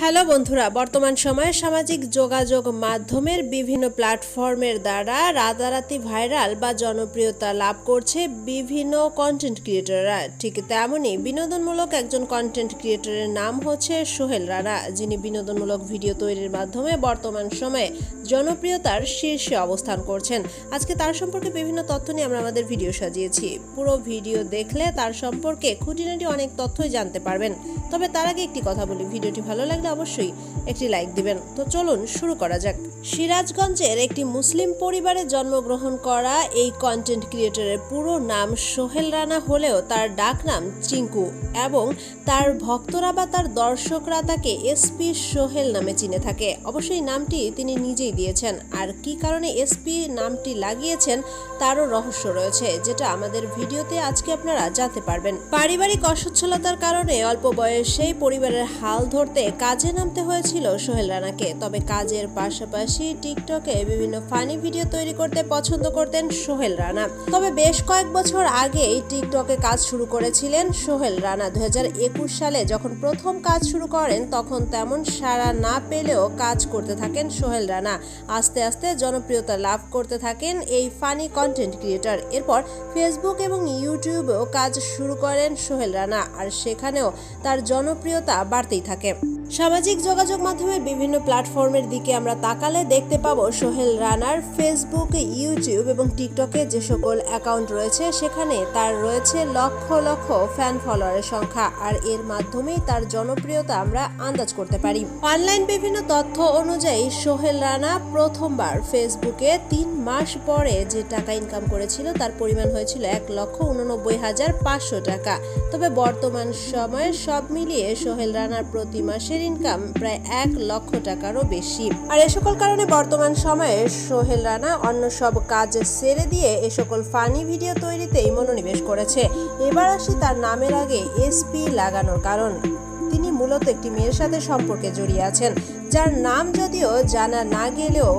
Hello বন্ধুরা, বর্তমান সময়ে সামাজিক যোগাযোগ মাধ্যমের বিভিন্ন প্ল্যাটফর্মের দ্বারা রাতারাতি ভাইরাল বা জনপ্রিয়তা লাভ করছে বিভিন্ন কন্টেন্ট ক্রিয়েটররা ঠিক তেমনই বিনোদনমূলক একজন কন্টেন্ট ক্রিয়েটরের নাম হচ্ছে সোহেল রানা, যিনি বিনোদনমূলক ভিডিও তৈরির মাধ্যমে বর্তমান সময়ে জনপ্রিয়তার শীর্ষে অবস্থান করছেন। আজকে তার সম্পর্কে বিভিন্ন তথ্য নিয়ে আমরা আমাদের ভিডিও সাজিয়েছি। পুরো ভিডিও দেখলে তার সম্পর্কে খুঁটিনাটি অনেক তথ্যই জানতে পারবেন। তবে তার আগে একটি কথা বলি ভিডিওটি ভালো লাগলে অবশ্যই একটি লাইক দিবেন। তো চলুন শুরু করা যাক। সিরাজগঞ্জের একটি মুসলিম পরিবারে জন্মগ্রহণ করা এই কন্টেন্ট ক্রিয়েটরের পুরো নাম সোহেল রানা হলেও তার ডাক নাম চিঙ্কু এবং তার ভক্তরা বা তার দর্শকরা তাকে এসপি সোহেল নামে চিনে থাকে। অবশ্যই নামটি তিনি নিজেই দিয়েছেন। আর কি কারণে এসপি নামটি লাগিয়েছেন তারও রহস্য রয়েছে, যেটা আমাদের ভিডিওতে আজকে আপনারা জানতে পারবেন। পারিবারিক অসচ্ছলতার কারণে অল্প বয়সেই পরিবারের হাল ধরতে কাজে নামতে হয়েছিল সোহেল রানাকে। তবে কাজের পাশাপাশি টিকটকে বিভিন্ন ফানি ভিডিও তৈরি করতে পছন্দ করতেন সোহেল রানা। তবে বেশ কয়েক বছর আগেই টিকটকে কাজ শুরু করেছিলেন সোহেল রানা। দু হাজার একুশ সালে যখন প্রথম কাজ শুরু করেন, তখন তেমন সাড়া না পেলেও কাজ করতে থাকেন সোহেল রানা। আস্তে আস্তে জনপ্রিয়তা লাভ করতে থাকেন এই ফানি কন্টেন্ট ক্রিয়েটর। এরপর ফেসবুক এবং ইউটিউবেও কাজ শুরু করেন সোহেল রানা, আর সেখানেও তার জনপ্রিয়তা বাড়তেই থাকে। সামাজিক যোগাযোগ মাধ্যমের বিভিন্ন প্ল্যাটফর্মের দিকে আমরা তাকালে দেখতে পাবো সোহেল রানার ফেসবুক ইউটিউব এবং টিকটকে যে সকল অ্যাকাউন্ট রয়েছে, সেখানে তার রয়েছে লক্ষ লক্ষ ফ্যান ফলোয়ারের সংখ্যা। আর এর মাধ্যমেই তার জনপ্রিয়তা আমরা আন্দাজ করতে পারি। অনলাইন বিভিন্ন তথ্য অনুযায়ী সোহেল রানা প্রথমবার ফেসবুকে তিন মাস পরে যে টাকা ইনকাম করেছিল, তার পরিমাণ হয়েছিল এক লক্ষ উননব্বই হাজার পাঁচশো টাকা। তবে বর্তমান সময়ে সব মিলিয়ে সোহেল রানার প্রতি মাসের ইনকাম প্রায় এক লক্ষ টাকারও বেশি। আর এ সকল কারণে বর্তমান সময়ে সোহেল রানা অন্য সব কাজ সেরে দিয়ে এ সকল ফানি ভিডিও তৈরিতেই মনোনিবেশ করেছে। এবার আসি তার নামের আগে এসপি লাগানোর কারণ। মূলত একটি মেয়ের সাথে সম্পর্কে জড়িয়ে আছেন, যার নাম যদিও জানা না গেলেও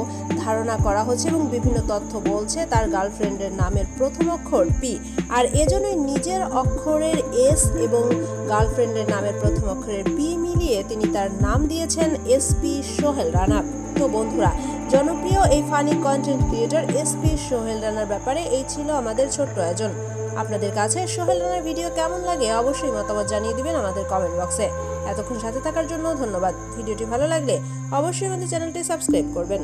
ধারণা করা হচ্ছে এবং বিভিন্ন তথ্য বলছে তার গার্লফ্রেন্ডের নামের প্রথম অক্ষর পি। আর এজন্যই নিজের অক্ষরের এস এবং গার্লফ্রেন্ডের নামের প্রথম অক্ষরের পি মিলিয়ে তিনি তার নাম দিয়েছেন এসপি সোহেল রানা। তো বন্ধুরা, জনপ্রিয় এই funny content creator SP Sohel রানার ব্যাপারে এই ছিল আমাদের ছোট্ট আয়োজন। আপনাদের কাছে সোহেল রানার ভিডিও কেমন লাগে অবশ্যই মতামত জানিয়ে দিবেন আমাদের কমেন্ট বক্সে এতক্ষণ সাথে থাকার জন্য ধন্যবাদ। ভিডিওটি ভালো লাগলে অবশ্যই আমাদের চ্যানেলটি সাবস্ক্রাইব করবেন।